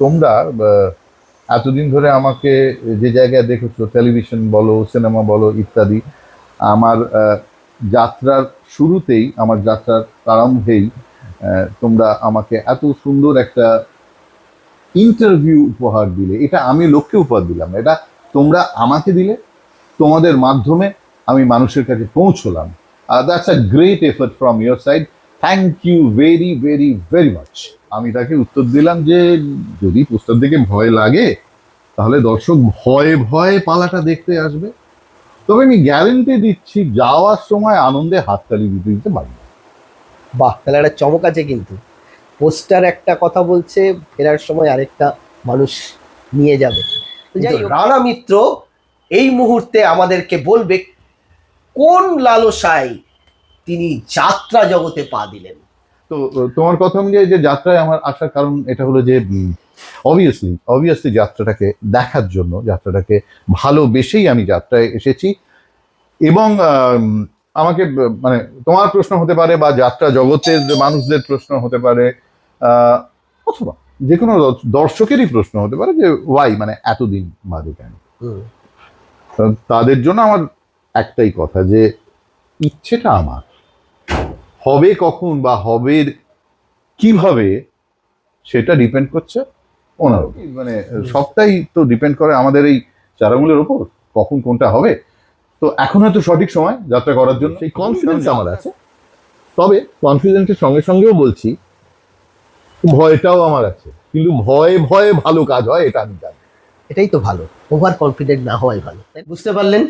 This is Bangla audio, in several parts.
তোমরা এতদিন ধরে আমাকে যে জায়গায় দেখেছ টেলিভিশন বলো সিনেমা বলো, ইত্যাদি, আমার যাত্রার শুরুতেই, আমার যাত্রার প্রারম্ভেই তোমরা আমাকে এত সুন্দর একটা ইন্টারভিউ উপহার দিলে। এটা আমি লোককে উপহার দিলাম। এটা তোমরা আমাকে দিলে, তোমাদের মাধ্যমে আমি মানুষের কাছে পৌঁছলাম। That's a great effort from your side thank you very very very much আমি তাকে উত্তর দিলাম যে যদি পোস্টার দেখে ভয় লাগে তাহলে দর্শক ভয়ে ভয়ে পালাটা দেখতে আসবে। তবে আমি গ্যারেন্টি দিচ্ছি যাওয়ার সময় আনন্দে হাততালি দিতে দিতে পারবে বাহ তাহলে একটা চমক আছে কিন্তু। পোস্টার একটা কথা বলছে ফেরার সময় আরেকটা মানুষ নিয়ে যাবে। রানা মিত্র এই মুহূর্তে আমাদেরকে বলবে কোন লালসায় তিনি যাত্রা জগতে পা দিলেন। তো তোমার কথা অনুযায়ী যে যাত্রায় আমার আসার কারণ এটা হলো যে অবভিয়াসলি অবভিয়াসলি যাত্রাটাকে দেখার জন্য যাত্রাটাকে ভালোবেসেই আমি যাত্রায় এসেছি এবং আমাকে মানে তোমার প্রশ্ন হতে পারে বা যাত্রা জগতের মানুষদের প্রশ্ন হতে পারে অথবা যে কোনো দর্শ- দর্শকেরই প্রশ্ন হতে পারে যে ওয়াই মানে এতদিন বাদে কেন? তাদের জন্য আমার একটাই কথা যে ইচ্ছেটা আমার। হবে কখন বা হবে কীভাবে সেটা ডিপেন্ড করছে ওনার উপর। মানে সবটাই তো ডিপেন্ড করে আমাদের এই চারামূলের ওপর কখন কোনটা হবে। তো এখন হয়তো সঠিক সময় যাত্রা করার জন্য। সেই কনফিডেন্স আমার আছে। তবে কনফিডেন্সের সঙ্গে সঙ্গেও বলছি ভয়টাও আমার আছে। কিন্তু ভয়ে ভয়ে ভালো কাজ হয় এটা আমি জানি। এটাই তো ভালো। ওভার কনফিডেন্ট না হওয়াই ভালো। বুঝতে পারলেন?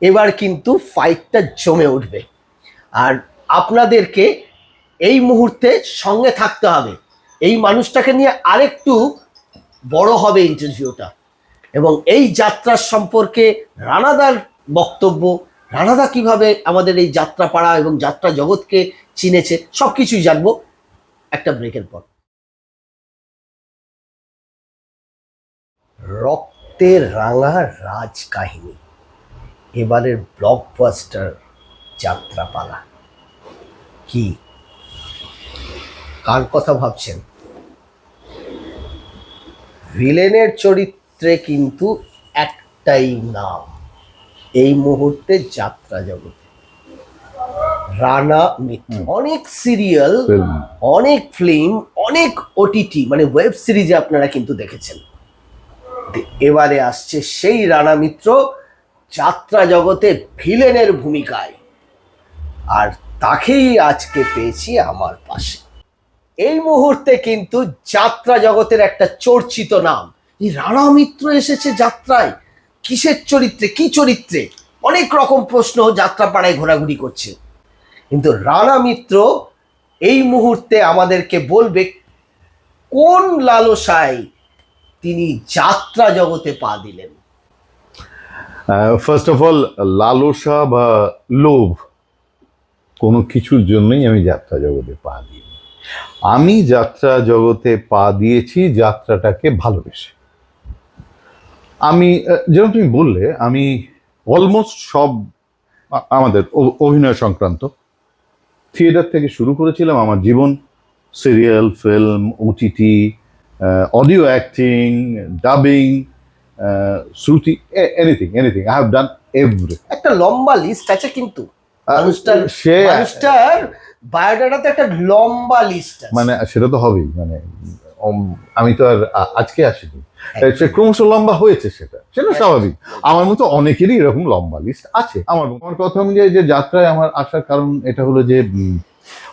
এবার কিন্তু ফাইটটা জমে উঠবে। আর আপনাদেরকে এই মুহূর্তে সঙ্গে থাকতে হবে। এই মানুষটাকে নিয়ে আরেকটু বড় হবে ইন্টারভিউটা। এবং এই যাত্রার সম্পর্কে রানাদার বক্তব্য, রানাদা কীভাবে আমাদের এই যাত্রা পাড়া এবং যাত্রা জগৎকে চিনেছে সব কিছুই জানব একটা ব্রেকের পর। রক্তের রাঙা রাজ কাহিনী এবারের ব্লকবাস্টার যাত্রাপালা। কি? কার কথা ভাবছেন? ভিলেনের চরিত্রে কিন্তু একটাই নাম। এই মুহূর্তে যাত্রা জগতে। রানা মিত্র। অনেক সিরিয়াল অনেক ফিল্ম অনেক ওটিটি মানে ওয়েব সিরিজে আপনারা কিন্তু দেখেছেন। এবারে আসছে সেই রানা মিত্র যাত্রা জগতে ভিলেনের ভূমিকায়। আর তাকেই আজকে পেয়েছি আমার পাশে। এই মুহূর্তে কিন্তু যাত্রা জগতের একটা চর্চিত নাম। এই রানা মিত্র এসেছে যাত্রায়। কিসের চরিত্রে? কি চরিত্রে? অনেক রকম প্রশ্ন যাত্রা পাড়ায় ঘোরাঘুরি করছে। কিন্তু রানা মিত্র এই মুহূর্তে আমাদেরকে বলবে, কোন লালসায় তিনি যাত্রা জগতে পা দিলেন? ফার্স্ট অফ অল লালসা বা লোভ? কোনো কিছুর জন্যই আমি যাত্রা জগতে পা দিই আমি যাত্রা জগতে পা দিয়েছি যাত্রাটাকে ভালোবেসে। আমি যেরকম তুমি বললে, আমি অলমোস্ট সব আমাদের অভিনয় সংক্রান্ত থিয়েটার থেকে শুরু করেছিলাম আমার জীবন। Serial film OTT audio acting dubbing Shruti anything anything I have done every একটা লম্বা লিস্ট আছে কিন্তু। সে মানুষটার বায়োডাটাতে একটা লম্বা লিস্ট আছে। মানে সেটা তো হবেই মানে আমি তো আর আজকে আসিনি। সে ক্রমশ লম্বা হয়েছে সেটা সেটা স্বাভাবিক। আমার মতো অনেকেরই এরকম লম্বা লিস্ট আছে। আমার আমার কথা অনুযায়ী যে যাত্রায় আমার আসার কারণ এটা হলো যে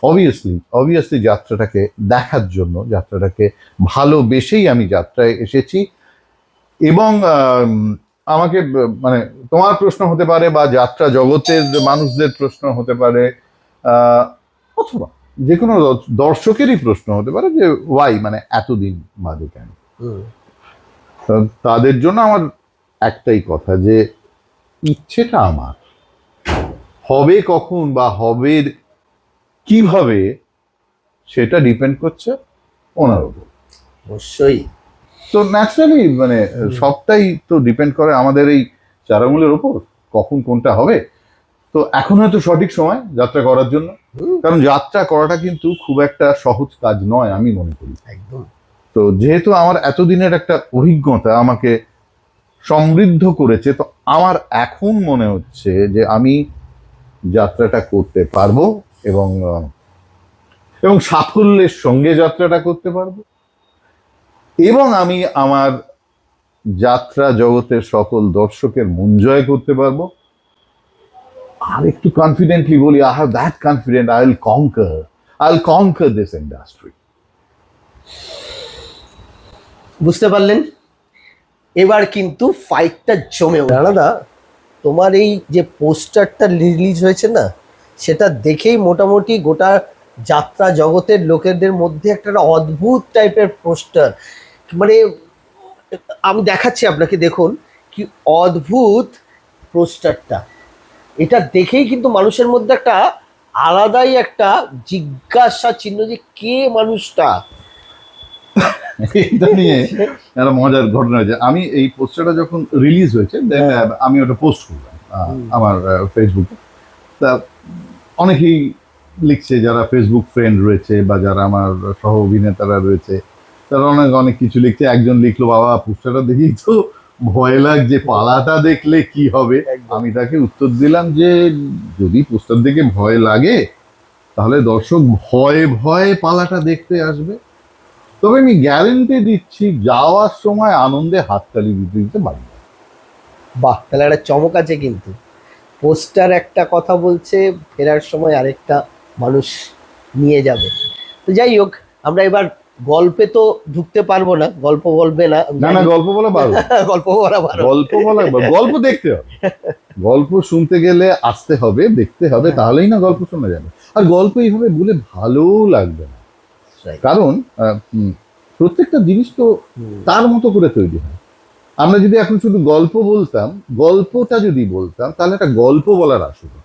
অবভিয়াসলি অবভিয়াসলি যাত্রাটাকে দেখার জন্য যাত্রাটাকে ভালোবেসেই আমি যাত্রায় এসেছি। এবং আমাকে মানে তোমার প্রশ্ন হতে পারে বা যাত্রা জগতের মানুষদের প্রশ্ন হতে পারে অথবা যে কোনো দর্শ- দর্শকেরই প্রশ্ন হতে পারে যে ওয়াই মানে এতদিন বাদে কেন? তাদের জন্য আমার একটাই কথা যে ইচ্ছেটা আমার। হবে কখন বা হবে কীভাবে সেটা ডিপেন্ড করছে ওনার উপর। অবশ্যই। তো ন্যাচারালি মানে সবটাই তো ডিপেন্ড করে আমাদের এই চারামূলের ওপর কখন কোনটা হবে। তো এখন হয়তো সঠিক সময় যাত্রা করার জন্য। কারণ যাত্রা করাটা কিন্তু খুব একটা সহজ কাজ নয় আমি মনে করি। একদম। তো যেহেতু আমার এতদিনের একটা অভিজ্ঞতা আমাকে সমৃদ্ধ করেছে তো আমার এখন মনে হচ্ছে যে আমি যাত্রাটা করতে পারব এবং এবং সাফল্যের সঙ্গে যাত্রাটা করতে পারব। এবং আমি আমার যাত্রা জগতের সকল দর্শকের মন জয় করতে পারব। আর একটু কনফিডেন্টলি বলি I have that confident I will conquer I will conquer this industry বুঝতে পারলেন? এবার কিন্তু ফাইটটা জমে রানাদা তোমার এই যে পোস্টারটা রিলিজ হয়েছে না সেটা দেখেই মোটামুটি গোটা যাত্রা জগতের লোকেদের মধ্যে একটা অদ্ভুত টাইপের পোস্টার মানে আমি দেখাচ্ছি আপনাকে দেখুন কি অদ্ভুত পোস্টারটা। এটা দেখেই কিন্তু মানুষের মধ্যে একটা আলাদাই একটা জিজ্ঞাসা চিহ্ন যে কে মানুষটা। এটা নিয়ে একটা মজার ঘটনা হয়েছে। আমি এই পোস্টারটা যখন রিলিজ হয়েছে হ্যাঁ। আমি ওটা পোস্ট করলাম আমার ফেসবুকে তা অনেকেই লিখছে যারা ফেসবুক ফ্রেন্ড রয়েছে বা যারা আমার সহ অভিনেতারা রয়েছে তারা অনেক অনেক কিছু লিখছে একজন লিখলো বাবা পোস্টারটা দেখি তো ভয় লাগছে পালাটা দেখলে কি হবে? আমি তাকে উত্তর দিলাম যে যদি পোস্টার দেখে ভয় লাগে তাহলে দর্শক ভয়ে ভয়ে পালাটা দেখতে আসবে। তবে আমি গ্যারেন্টি দিচ্ছি যাওয়ার সময় আনন্দে হাততালি দিতে দিতে যাবে। বাহ তাহলে একটা চমক আছে কিন্তু। পোস্টার একটা কথা বলছে ফেরার সময় আরেকটা মানুষ নিয়ে যাবে। তো যাই হোক আমরা এবার গল্পে তো ঢুকতে পারব না গল্প বলবে না না না গল্প বলা পারব। গল্প বলা ভালো গল্প বলা গল্প দেখতে হবে। গল্প শুনতে গেলে আসতে হবে দেখতে হবে তাহলেই না গল্প শোনা যাবে। আর গল্প এইভাবে বলে ভালো লাগবে না। কারণ প্রত্যেকটা জিনিস তো তার মতো করে তৈরি হয়। আমরা যদি এখন শুধু গল্প বলতাম গল্পটা যদি বলতাম তাহলে একটা গল্প বলার আসবে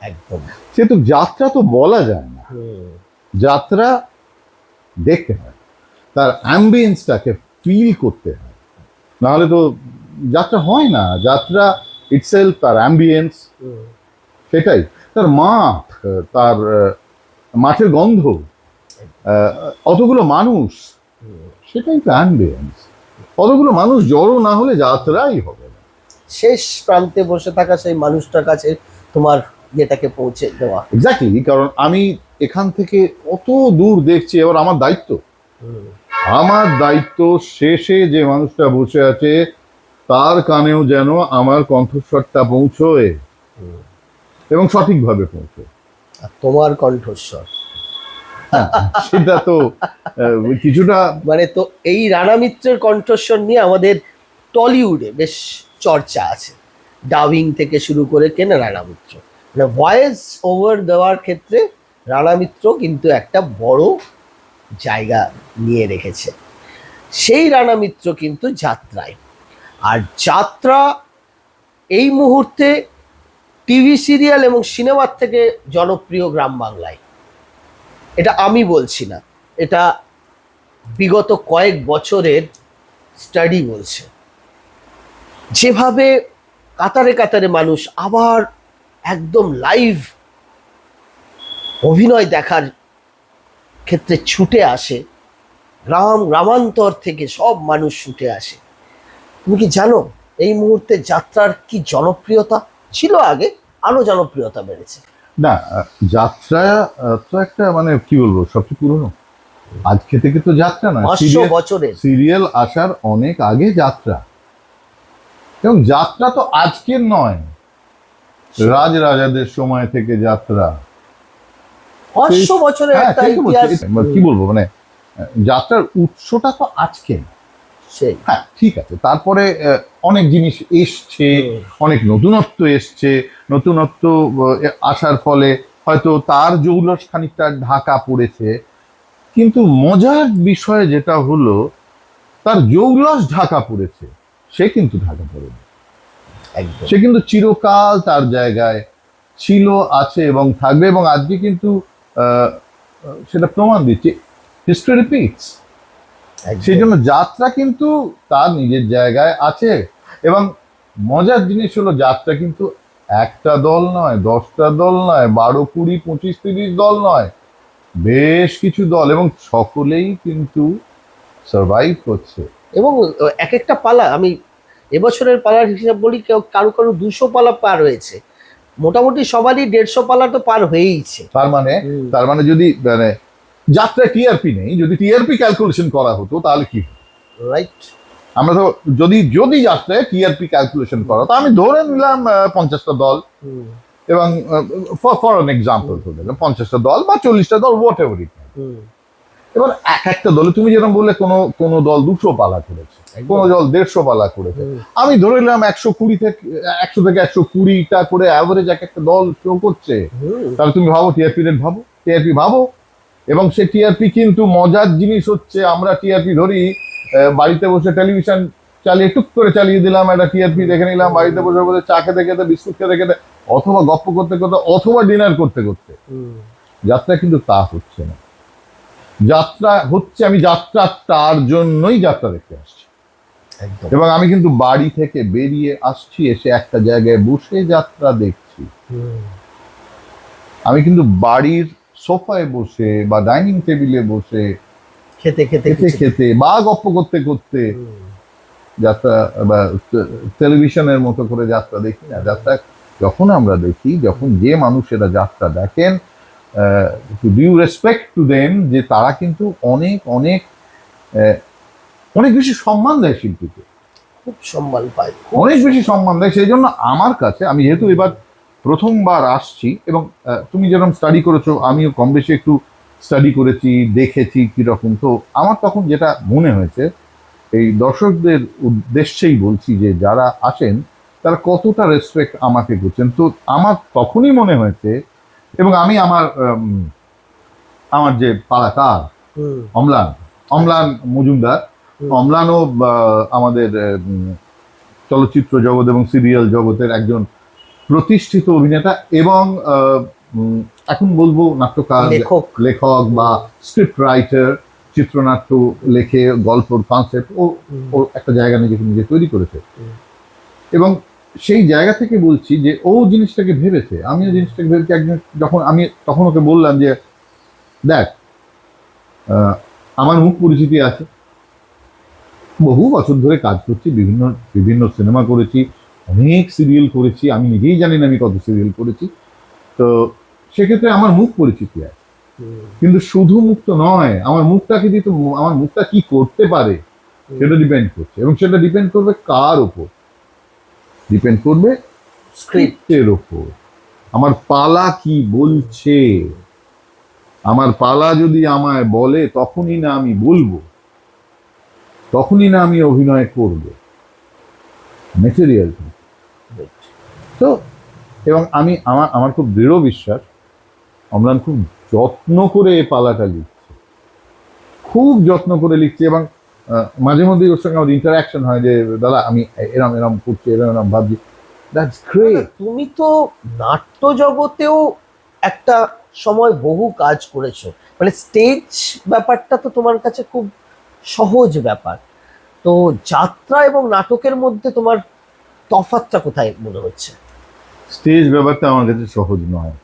একদম। সেহেতু যাত্রা তো বলা যায় না। যাত্রা দেখতে হয়। তার অ্যাম্বিয়েন্সটাকে ফিল করতে হয়। নাহলে তো যাত্রা হয় না। যাত্রা ইটসেলফ তার অ্যাম্বিয়েন্স সেটাই। তার মাঠ তার মাঠের গন্ধ অতগুলো মানুষ সেটাই তো অ্যাম্বিয়েন্স অতগুলো মানুষ জড়ো না হলে যাত্রাই হবে না। শেষ প্রান্তে বসে থাকা সেই মানুষটার কাছে তোমার ইয়েটাকে পৌঁছে দেওয়া। এক্স্যাক্টলি কারণ আমি এখান থেকে অত দূর দেখছি এবার আমার দায়িত্ব। আমার দায়িত্ব শেষে যে মানুষটা বসে আছে তার কানেও যেন আমার কণ্ঠস্বরটা পৌঁছয় এবং সঠিকভাবে পৌঁছয়। তোমার কণ্ঠস্বর। সেটা তো কিছুটা মানে তো এই রানা মিত্রের কণ্ঠস্বর নিয়ে আমাদের টলিউডে বেশ চর্চা আছে। ডাবিং থেকে শুরু করে কেন রানা মিত্র? মানে ভয়েস ওভার দেওয়ার ক্ষেত্রে রানা মিত্র কিন্তু একটা বড় জায়গা নিয়ে রেখেছে। সেই রানা মিত্র কিন্তু যাত্রায়। আর যাত্রা এই মুহূর্তে টিভি সিরিয়াল এবং সিনেমার থেকে জনপ্রিয় গ্রাম বাংলায়। এটা আমি বলছি না, এটা বিগত কয়েক বছরের স্টাডি বলছে। যেভাবে কাতারে কাতারে মানুষ আবার একদম লাইভ অভিনয় দেখার ক্ষেত্রে ছুটে আসে গ্রাম গ্রামান্তর থেকে সব মানুষ ছুটে আসে। তুমি কি জানো এই মুহূর্তে যাত্রার কি জনপ্রিয়তা? ছিল আগে আরও জনপ্রিয়তা বেড়েছে। না যাত্রা তো একটা মানে কি বলব সবচেয়ে পুরনো। আজকে থেকে তো যাত্রা না পাঁচশো বছরের। সিরিয়াল আসার অনেক আগে যাত্রা। এবং যাত্রা তো আজকের নয়। রাজ রাজাদের সময় থেকে যাত্রা। পাঁচশো বছরের হ্যাঁ, একটা ইতিহাস। কি বলব? মানে যাত্রার উৎসটা তো আজকে সেই। হ্যাঁ ঠিক আছে। তারপরে অনেক জিনিস এসছে অনেক নতুনত্ব এসছে। নতুনত্ব আসার ফলে হয়তো তার জৌলস খানিকটা ঢাকা পড়েছে। কিন্তু মজার বিষয় যেটা হলো তার জৌলস ঢাকা পড়েছে। সে কিন্তু ঢাকা পড়েনি। সে কিন্তু চিরকাল তার জায়গায় ছিল আছে এবং থাকবে এবং আজকে কিন্তু সেটা প্রমাণ দিচ্ছে। হিস্ট্রি রিপিটস সেই জন্য যাত্রা কিন্তু তার নিজের জায়গায় আছে। এবং মজার জিনিস হলো যাত্রা কিন্তু একটা দল নয় দশটা দল নয় বারো কুড়ি পঁচিশ তিরিশ দল নয়। বেশ কিছু দল এবং সকলেই কিন্তু সার্ভাইভ করছে। এবং এক একটা পালা আমি এবছরের পালার হিসাব বলি কেউ কারও কারও দুশো পালা পার হয়েছে। মোটামুটি সবারই দেড়শো পালা তো পার হয়েইছে। তার মানে তার মানে যদি মানে যাত্রায় টিআরপি নেই যদি টিআরপি ক্যালকুলেশন করা হতো তাহলে কি রাইট আমরা তো যদি যদি যাত্রায় টিআরপি ক্যালকুলেশন করা তো আমি ধরে নিলাম পঞ্চাশটা দল। এবং ফর অন এক্সাম্পল ধরে নিলাম পঞ্চাশটা দল বা চল্লিশটা দল হোয়াট এভার এবার এক একটা দলে তুমি যেরকম বললে কোনো কোনো দল দুশো পালা করেছে কোনো দল দেড়শো পালা করেছে। আমি ধরে নিলাম একশো কুড়ি থেকে একশো থেকে একশো কুড়িটা করে অ্যাভারেজ এক একটা দল শো করছে। তাহলে তুমি ভাবো টিআরপি রেট ভাবো টিআরপি ভাবো। এবং সেই টিআরপি কিন্তু মজার জিনিস হচ্ছে আমরা টিআরপি ধরি বাড়িতে বসে টেলিভিশন চালিয়ে টুক করে চালিয়ে দিলাম একটা টিআরপি দেখে নিলাম বাড়িতে বসে বসে চা খেতে খেতে বিস্কুট খেতে খেতে অথবা গপ্প করতে করতে অথবা ডিনার করতে করতে। যাত্রা কিন্তু তা হচ্ছে না। যাত্রা হচ্ছে আমি যাত্রা তার জন্যই যাত্রা দেখতে আসছি। এবং আমি কিন্তু বাড়ি থেকে বেরিয়ে আসছি এসে একটা জায়গায় বসে যাত্রা দেখছি। আমি কিন্তু বাড়ির সোফায় বসে বা ডাইনিং টেবিলে বসে খেতে খেতে খেতে খেতে বা গপ্প করতে করতে যাত্রা বা টেলিভিশনের মতো করে যাত্রা দেখি না। যাত্রা যখন আমরা দেখি যখন যে মানুষেরা যাত্রা দেখেন ডিউ রেসপেক্ট টু দেম যে তারা কিন্তু অনেক অনেক অনেক বেশি সম্মান দেয় শিল্পীকে। খুব সম্মান পায় অনেক বেশি সম্মান দেয় সেই জন্য আমার কাছে আমি যেহেতু এবার প্রথমবার আসছি এবং তুমি যেরকম স্টাডি করেছ আমিও কম বেশি একটু স্টাডি করেছি দেখেছি কীরকম। তো আমার তখন যেটা মনে হয়েছে এই দর্শকদের উদ্দেশ্যেই বলছি যে যারা আসেন তারা কতটা রেসপেক্ট আমাকে করছেন। তো আমার তখনই মনে হয়েছে এবং আমি আমার আমার যে পালাকার অম্লান অম্লান মজুমদার। অম্লানও আমাদের চলচ্চিত্র জগৎ এবং সিরিয়াল জগতের একজন প্রতিষ্ঠিত অভিনেতা এবং এখন বলব নাট্যকার লেখক। লেখক বা স্ক্রিপ্ট রাইটার চিত্রনাট্য লেখে গল্পর কনসেপ্ট ও ও একটা জায়গা নিজেকে নিজে তৈরি করেছে। এবং সেই জায়গা থেকে বলছি যে ও জিনিসটাকে ভেবেছে আমিও জিনিসটাকে ভেবেছি একজন যখন আমি তখন ওকে বললাম যে দেখ আমার মুখ পরিচিতি আছে। বহু বছর ধরে কাজ করছি বিভিন্ন বিভিন্ন সিনেমা করেছি অনেক সিরিয়াল করেছি আমি নিজেই জানি না আমি কত সিরিয়াল করেছি। তো সেক্ষেত্রে আমার মুখ পরিচিতি আছে। কিন্তু শুধু মুখ তো নয় আমার মুখটাকে দিয়ে তো আমার মুখটা কি করতে পারে সেটা ডিপেন্ড করছে। এবং সেটা ডিপেন্ড করবে কার ওপর? ডিপেন্ড করবে স্ক্রিপ্ট স্ক্রিপ্টের ওপর আমার পালা কি বলছে? আমার পালা যদি আমায় বলে তখনই না আমি বলব। তখনই না আমি অভিনয় করব। মেটেরিয়াল তো এবং আমি আমার আমার খুব দৃঢ় বিশ্বাস অম্লান খুব যত্ন করে এই পালাটা লিখছে। খুব যত্ন করে লিখছে এবং মাঝে মধ্যে ওর সঙ্গে আমার ইন্টারাকশন হয় যে দাদা আমি এরম এরম করছি এরম এরম ভাবছি। দ্যাটস গ্রেট তুমি তো নাট্য জগতেও একটা সময় বহু কাজ করেছ। মানে স্টেজ ব্যাপারটা তো তোমার কাছে খুব সহজ ব্যাপার। তো যাত্রা এবং নাটকের মধ্যে তোমার তফাৎটা কোথায় মনে হচ্ছে? স্টেজ ব্যাপারটা আমার কাছে সহজ নয়।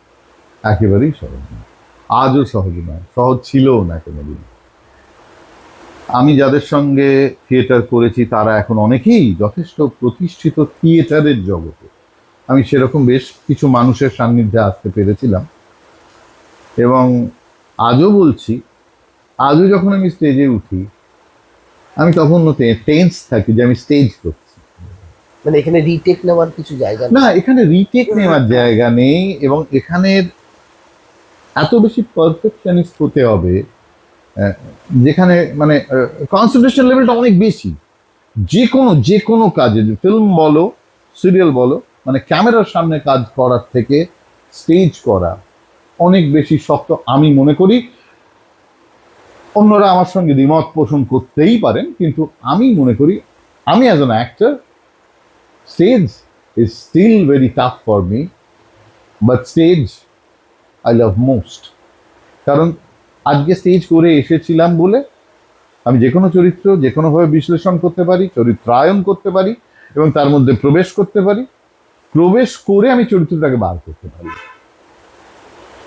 একেবারেই সহজ নয়। আজও সহজ নয়। সহজ ছিলও না কোনোদিন আমি যাদের সঙ্গে থিয়েটার করেছি তারা এখন অনেকেই যথেষ্ট প্রতিষ্ঠিত থিয়েটারের জগতে। আমি সেরকম বেশ কিছু মানুষের সান্নিধ্যে আসতে পেরেছিলাম। এবং আজও বলছি আজও যখন আমি স্টেজে উঠি আমি তখন টেন্স থাকি যে আমি স্টেজ করছি। মানে এখানে রিটেক নেওয়ার কিছু জায়গা না এখানে রিটেক নেওয়ার জায়গা নেই এবং এখানের এত বেশি পারফেকশনিস্ট হতে হবে যেখানে মানে কনসেন্ট্রেশন লেভেলটা অনেক বেশি। যে কোনো যে কোনো কাজে ফিল্ম বলো সিরিয়াল বলো মানে ক্যামেরার সামনে কাজ করার থেকে স্টেজ করা অনেক বেশি শক্ত আমি মনে করি। অন্যরা আমার সঙ্গে দ্বিমত পোষণ করতেই পারেন, কিন্তু আমি মনে করি, আমি as an actor stage is still very tough for me but stage I love most কারণ আজকে স্টেজ করে এসেছিলাম বলে আমি যে কোনো চরিত্র যে কোনোভাবে বিশ্লেষণ করতে পারি চরিত্রায়ন করতে পারি এবং তার মধ্যে প্রবেশ করতে পারি প্রবেশ করে আমি চরিত্রটাকে বার করতে পারি।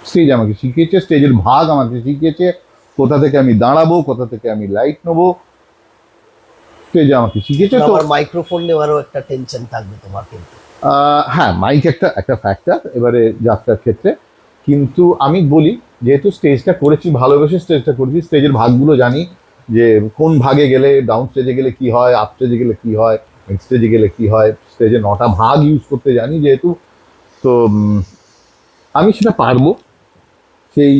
স্টেজ আমাকে শিখিয়েছে স্টেজের ভাগ আমাকে শিখিয়েছে কোথা থেকে আমি দাঁড়াবো কোথা থেকে আমি লাইট নেব। স্টেজে আমাকে শিখেছে তো মাইক্রোফোন নেওয়ারও একটা টেনশন থাকবে তোমার কিন্তু। হ্যাঁ মাইক একটা একটা ফ্যাক্টর এবারে যাত্রার ক্ষেত্রে। কিন্তু আমি বলি, যেহেতু স্টেজটা করেছি, ভালোবেসে স্টেজটা করেছি স্টেজের ভাগগুলো জানি যে কোন ভাগে গেলে ডাউন স্টেজে গেলে কি হয় আপ স্টেজে গেলে কি হয় মিড স্টেজে গেলে কি হয় স্টেজে নটা ভাগ ইউজ করতে জানি যেহেতু। তো আমি সেটা পারব। সেই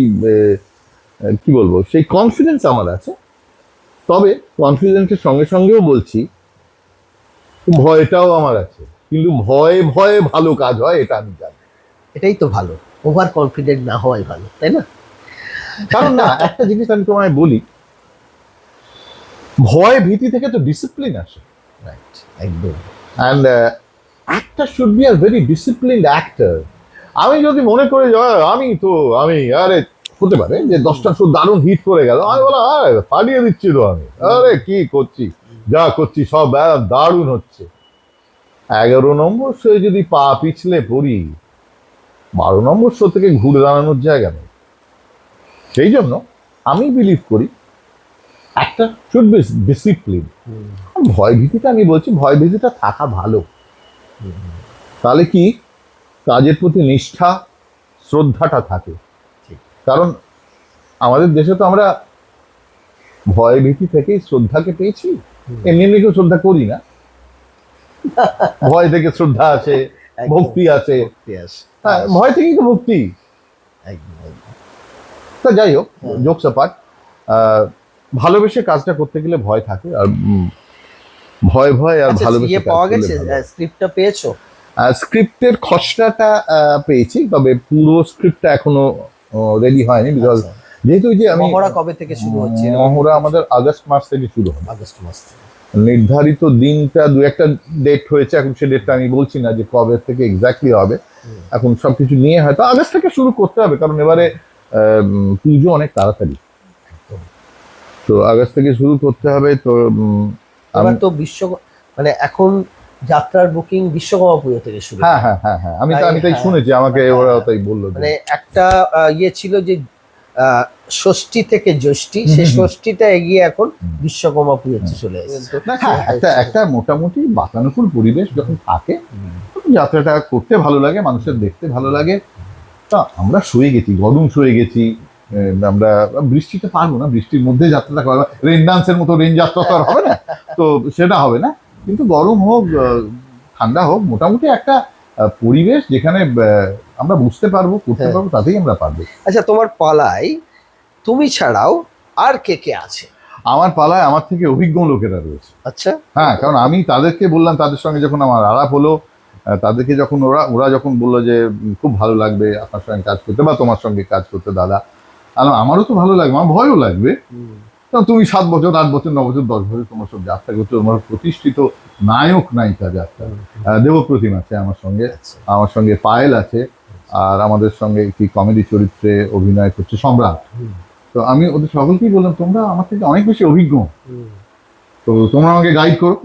কি বলব, সেই কনফিডেন্স আমার আছে। তবে কনফিডেন্সের সঙ্গে সঙ্গেও বলছি, ভয়টাও আমার আছে। কিন্তু ভয়ে ভয়ে ভালো কাজ হয়, এটা আমি জানি। এটাই তো ভালো। ওভার কনফিডেন্ট না হওয়াই ভালো তাই না? কারণ না একটা জিনিস আমি তোমায় বলি ভয় ভীতি থেকে তো ডিসিপ্লিন আসে। রাইট একদম। অ্যান্ড অ্যাক্টার শুড বি আর ভেরি ডিসিপ্লিনড অ্যাক্টার আমি যদি মনে করে যে আমি তো আমি আরে হতে পারে যে দশটা শো দারুণ হিট করে গেল আমি বললাম আরে পাঠিয়ে দিচ্ছি তো আমি। আরে কি করছি? যা করছি সব দারুণ হচ্ছে। এগারো নম্বর শো যদি পা পিছলে পড়ি বারো নম্বর শো থেকে ঘুরে দাঁড়ানোর জায়গা নেই। সেই জন্য আমি বিলিভ করি একটা শুড বি ডিসিপ্লিন ভয় ভীতিটা আমি বলছি ভয় ভীতিটা থাকা ভালো। তাহলে কি? কাজের প্রতি নিষ্ঠা শ্রদ্ধাটা থাকে। কারণ আমাদের দেশে তো আমরা ভয় ভীতি থেকেই শ্রদ্ধাকে পেয়েছি। এমনি এমনি কেউ শ্রদ্ধা করি না। ভয় থেকে শ্রদ্ধা আছে। ভক্তি আছে হ্যাঁ ভয় থেকেই তো একদম। তা যাই হোক হ্যাঁ। জোকস অ্যাপার্ট ভালোবেসে কাজটা করতে গেলে ভয় থাকে আর ভয় ভয় আর আচ্ছা, ভালোবেসে ইয়ে পাওয়া গেছে হয়। স্ক্রিপ্টটা পেয়েছ স্ক্রিপ্টের খসড়াটা পেয়েছি তবে পুরো স্ক্রিপ্টটা এখনও রেডি হয়নি বিকজ আচ্ছা। যেহেতু যে আমি মহড়া কবে থেকে শুরু হচ্ছে মহড়া আমাদের আগস্ট মাস থেকে শুরু হবে আগস্ট মাস থেকে। নির্ধারিত দিনটা দু একটা ডেট হয়েছে এখন সে ডেটটা আমি বলছি না যে কবে থেকে এক্স্যাক্টলি হবে। এখন সবকিছু নিয়ে হয়তো আগস্ট থেকে শুরু করতে হবে কারণ এবারে পুজো অনেক তাড়াতাড়ি তো আগস্ট থেকে শুরু করতে হবে তো উম, এবার আমি- তো বিশ্ব মানে এখন যাত্রার বুকিং বিশ্বকর্মা পুজো থেকে শুরু হ্যাঁ হ্যাঁ হ্যাঁ হ্যাঁ আমি তো আমি তাই হ্যাঁ। শুনেছি আমাকে হ্যাঁ, ওরা হ্যাঁ। তাই বলল মানে একটা ইয়ে ছিল যে ষষ্ঠী থেকে জ্যৈষ্ঠী সেই। ষষ্ঠীটা এগিয়ে এখন। বিশ্বকর্মা পুজোতে চলে এসেছে। হ্যাঁ, একটা একটা মোটামুটি বাতানুকূল পরিবেশ যখন থাকে যাত্রাটা করতে ভালো লাগে মানুষের দেখতে ভালো লাগে। তা আমরা শুয়ে গেছি গরম শুয়ে গেছি আমরা বৃষ্টিতে পারব না বৃষ্টির মধ্যে যাত্রাটা করা রেন ডান্সের মতো রেন যাত্রা তো আর হবে না তো সেটা হবে না। কিন্তু গরম হোক ঠান্ডা হোক মোটামুটি একটা পরিবেশ যেখানে আমরা বুঝতে পারব করতে হ্যাঁ। পারব তাতেই আমরা পারব। আচ্ছা তোমার পালায় তুমি ছাড়াও আর কে কে আছে? আমার পালায় আমার থেকে অভিজ্ঞ লোকেরা রয়েছে। আচ্ছা। হ্যাঁ কারণ আমি তাদেরকে বললাম তাদের সঙ্গে যখন আমার আলাপ হলো তাদেরকে যখন ওরা ওরা যখন বলল যে খুব ভালো লাগবে আপনার সঙ্গে কাজ করতে বা তোমার সঙ্গে কাজ করতে দাদা। আমারও তো ভালো লাগবে আমার ভয়ও লাগবে। কারণ তুমি সাত বছর আট বছর ন বছর দশ বছর তোমার সব যাত্রা করছ তোমার প্রতিষ্ঠিত নায়ক নায়িকা যাত্রা। দেবপ্রতিম আছে আমার সঙ্গে আচ্ছা। আমার সঙ্গে পায়েল আছে। আর আমাদের সঙ্গে একটি কমেডি চরিত্রে অভিনয় করছে সম্রাট। তো আমি ওদের সকলকেই বললাম তোমরা আমার থেকে অনেক বেশি অভিজ্ঞ। তো তোমরা আমাকে গাইড করো।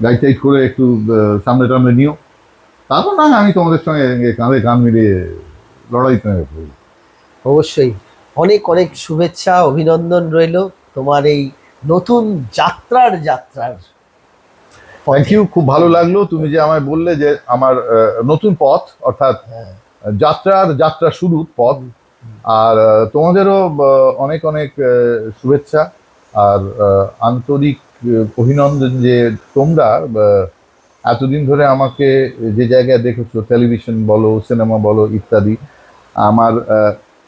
গাইড টাইড করে একটু সামনে টামনে নিও। তারপর না আমি তোমাদের সঙ্গে কাঁধে কান মিলিয়ে লড়াই নেমে পড়ি অবশ্যই। অনেক অনেক শুভেচ্ছা অভিনন্দন রইল তোমার এই নতুন যাত্রার যাত্রার। থ্যাংক ইউ খুব ভালো লাগল। তুমি যে আমায় বললে যে আমার নতুন পথ অর্থাৎ হ্যাঁ, যাত্রার যাত্রা শুরু পথ। আর তোমাদেরও অনেক অনেক শুভেচ্ছা। আর আন্তরিক অভিনন্দন যে তোমরা এতদিন ধরে আমাকে যে জায়গায় দেখেছ টেলিভিশন বলো সিনেমা বলো ইত্যাদি আমার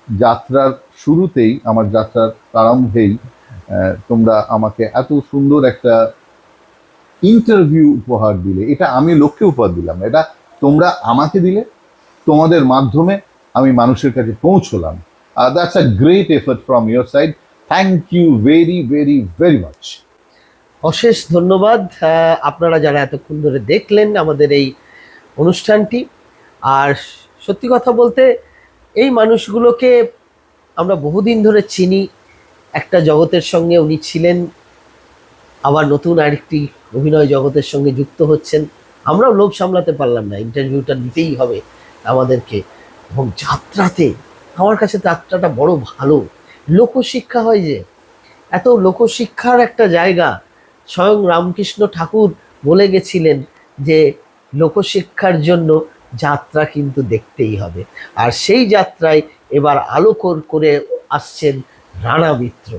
যাত্রার শুরুতেই আমার যাত্রার প্রারম্ভেই তোমরা আমাকে এত সুন্দর একটা ইন্টারভিউ উপহার দিলে, এটা আমি লক্ষ্যে উপহার দিলাম, এটা তোমরা আমাকে দিলে, তোমাদের মাধ্যমে আমি মানুষের কাছে পৌঁছলাম। That's a great effort from your side thank you very very very much অশেষ ধন্যবাদ। আপনারা যারা এতক্ষণ ধরে দেখলেন আমাদের এই অনুষ্ঠানটি, আর সত্যি কথা বলতে, এই মানুষগুলোকে আমরা বহুদিন ধরে চিনি। একটা জগতের সঙ্গে উনি ছিলেন, আবার নতুন আরেকটি অভিনয় জগতের সঙ্গে যুক্ত হচ্ছেন। আমরাও লোভ সামলাতে পারলাম না ইন্টারভিউটা দিতেই হবে আমাদেরকে। এবং যাত্রাতে, আমার কাছে যাত্রাটা বড় ভালো। লোকশিক্ষা হয় যে, এত লোকশিক্ষার একটা জায়গা। স্বয়ং রামকৃষ্ণ ঠাকুর বলে গেছিলেন যে, লোকশিক্ষার জন্য যাত্রা কিন্তু দেখতেই হবে। আর সেই যাত্রায় এবার আলোকর করে আসছেন রাণা মিত্র।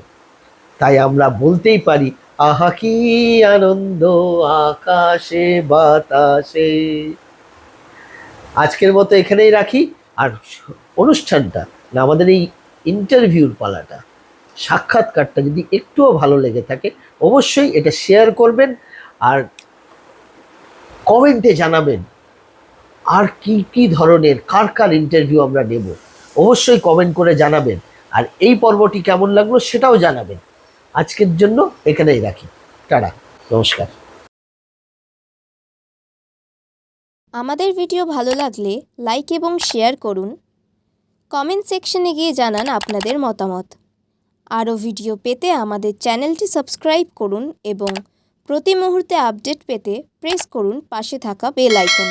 তাই আমরা বলতেই পারি আহা, কি আনন্দ, আকাশে, বাতাসে। আজকের মতো এখানেই রাখি। আর অনুষ্ঠানটা না, আমাদের এই ইন্টারভিউর পালাটা, সাক্ষাৎকারটা যদি একটুও ভালো লেগে থাকে, অবশ্যই এটা শেয়ার করবেন আর কমেন্টে জানাবেন, আর কি কি ধরনের, কার কার ইন্টারভিউ আমরা নেব। অবশ্যই কমেন্ট করে জানাবেন। আর এই পর্বটি কেমন লাগল সেটাও জানাবেন। আজকের জন্য এখানেই রাখি। টাটা, নমস্কার। আমাদের ভিডিও ভালো লাগলে লাইক এবং শেয়ার করুন। কমেন্ট সেকশনে গিয়ে জানান আপনাদের মতামত। আরও ভিডিও পেতে আমাদের চ্যানেলটি সাবস্ক্রাইব করুন এবং প্রতি মুহূর্তে আপডেট পেতে প্রেস করুন পাশে থাকা বেল আইকন।